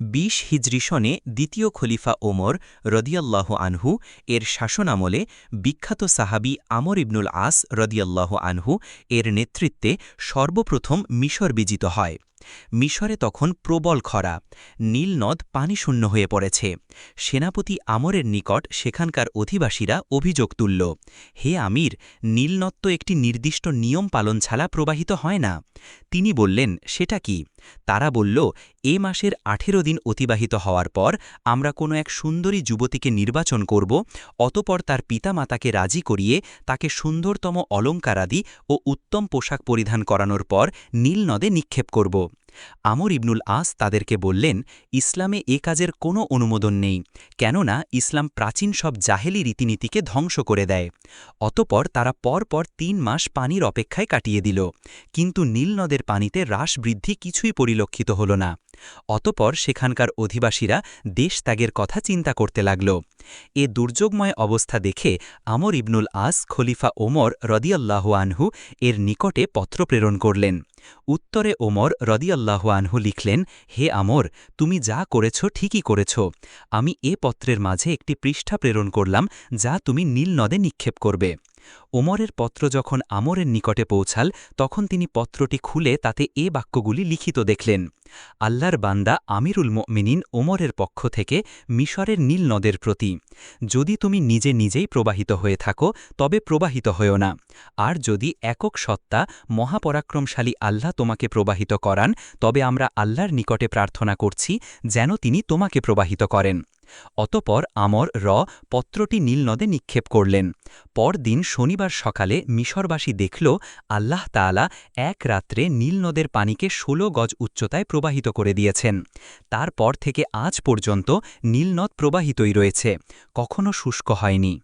বিশ হিজরি সনে দ্বিতীয় খলিফা ওমর রদিয়াল্লাহ আনহু এর শাসনামলে বিখ্যাত সাহাবি আমর ইবনুল আস রদিয়াল্লাহ আনহু এর নেতৃত্বে সর্বপ্রথম মিশর বিজিত হয়। মিশরে তখন প্রবল খরা, নীল নদ পানিশূন্য হয়ে পড়েছে। সেনাপতি আমরের নিকট সেখানকার অধিবাসীরা অভিযোগ তুলল, হে আমির নীলনদ তো একটি নির্দিষ্ট নিয়ম পালন ছাড়া প্রবাহিত হয় না। তিনি বললেন, সেটা কি? তারা বলল এ মাসের আঠেরো দিন অতিবাহিত হওয়ার পর আমরা কোনো এক সুন্দরী যুবতীকে নির্বাচন করব, অতপর তার পিতামাতাকে রাজি করিয়ে তাকে সুন্দরতম অলঙ্কারাদি ও উত্তম পোশাক পরিধান করানোর পর নীল নদে নিক্ষেপ করব। আমর ইবনুল আস তাদেরকে বললেন, ইসলামে এ কাজের কোনো অনুমোদন নেই, কেননা ইসলাম প্রাচীন সব জাহেলি রীতিনীতিকে ধ্বংস করে দেয়। অতপর তারা পর পর তিন মাস পানির অপেক্ষায় কাটিয়ে দিল, কিন্তু নীল নদের পানিতে হ্রাস বৃদ্ধি কিছুই পরিলক্ষিত হল না। অতপর সেখানকার অধিবাসীরা দেশ ত্যাগের কথা চিন্তা করতে লাগল। এ দুর্যোগময় অবস্থা দেখে আমর ইবনুল আস খলিফা ওমর রদিয়াল্লাহ আনহু এর নিকটে পত্র প্রেরণ করলেন। উত্তরে ওমর রদিয়াল্লাহ আনহু লিখলেন, হে আমর, তুমি যা করেছ ঠিকই করেছ। আমি এ পত্রের মাঝে একটি পৃষ্ঠা প্রেরণ করলাম, যা তুমি নীল নদে নিক্ষেপ করবে। ওমরের পত্র যখন আমরের নিকটে পৌঁছাল, তখন তিনি পত্রটি খুলে তাতে এ বাক্যগুলি লিখিত দেখলেন, আল্লাহর বান্দা আমিরুল মিনিন ওমরের পক্ষ থেকে মিশরের নীল নদের প্রতি। যদি তুমি নিজে নিজেই প্রবাহিত হয়ে থাকো, তবে প্রবাহিত হয়েও না। আর যদি একক সত্তা, মহাপরাক্রমশালী আল্লাহ তোমাকে প্রবাহিত করান, তবে আমরা আল্লাহর নিকটে প্রার্থনা করছি যেন তিনি তোমাকে প্রবাহিত করেন। অতপর আমর র পত্রটি নীলনদে নিক্ষেপ করলেন। পরদিন শনিবার সকালে মিশরবাসী দেখল, আল্লাহ তালা এক রাত্রে নীলনদের পানিকে ১৬ গজ উচ্চতায় প্রবাহিত করে দিয়েছেন। তারপর থেকে আজ পর্যন্ত নীলনদ প্রবাহিতই রয়েছে, কখনো শুষ্ক হয়নি।